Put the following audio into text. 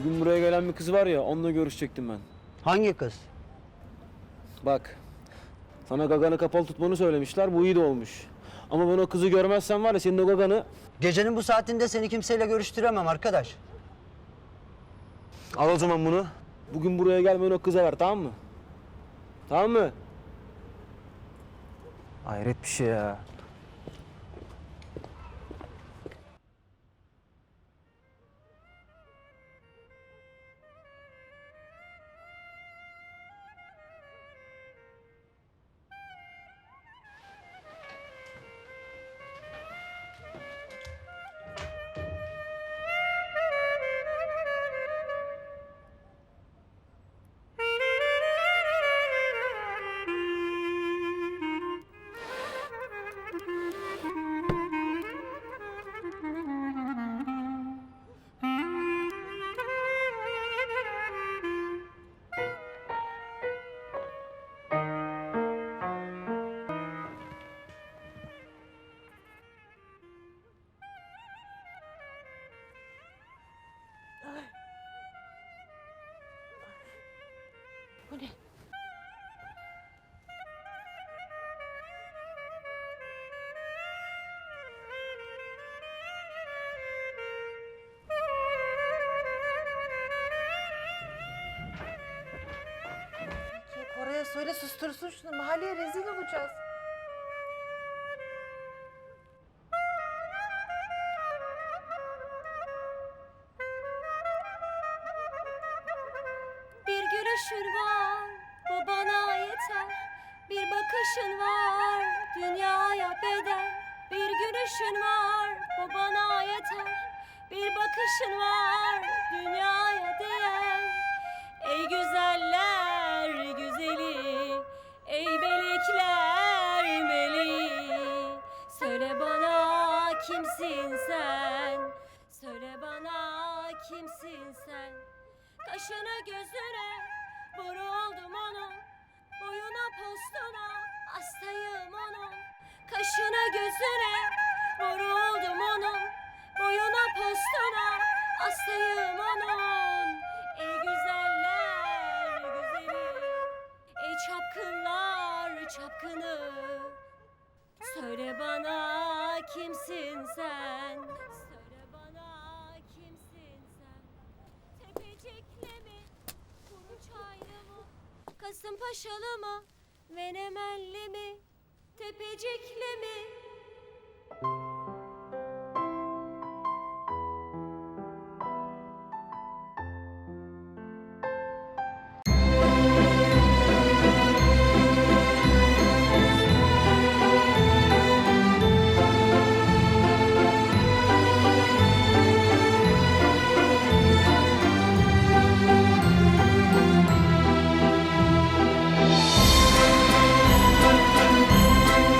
Bugün buraya gelen bir kız var ya onunla görüşecektim ben. Hangi kız? Bak sana gaganı kapalı tutmanı söylemişler bu iyi de olmuş. Ama ben o kızı görmezsem var ya senin o gaganı Gecenin bu saatinde seni kimseyle görüştüremem arkadaş. al o zaman bunu. Bugün buraya gelmeyen o kıza ver tamam mı? Tamam mı? Hayret bir şey ya. Bu ne? Söyle sustursun şunu. Mahalleye rezil olacağız. Gülüşün var, bu bana yeter. Bir bakışın var, dünyaya bedel. Bir gülüşün var, bu bana yeter. Bir bakışın var, dünyaya değer. Ey güzeller güzeli, ey melekler meleği. Söyle bana kimsin sen? Söyle bana kimsin sen? Kaşına gözüne vuruldum onun Boyuna postuna hastayım onun. Kaşına gözüne vuruldum onun Boyuna postuna hastayım onun. Ey güzeller güzeli Ey çapkınlar çapkını. Söyle bana kimsin sen Kasımpaşalı mı, Menemenli mi, Tepecikli mi,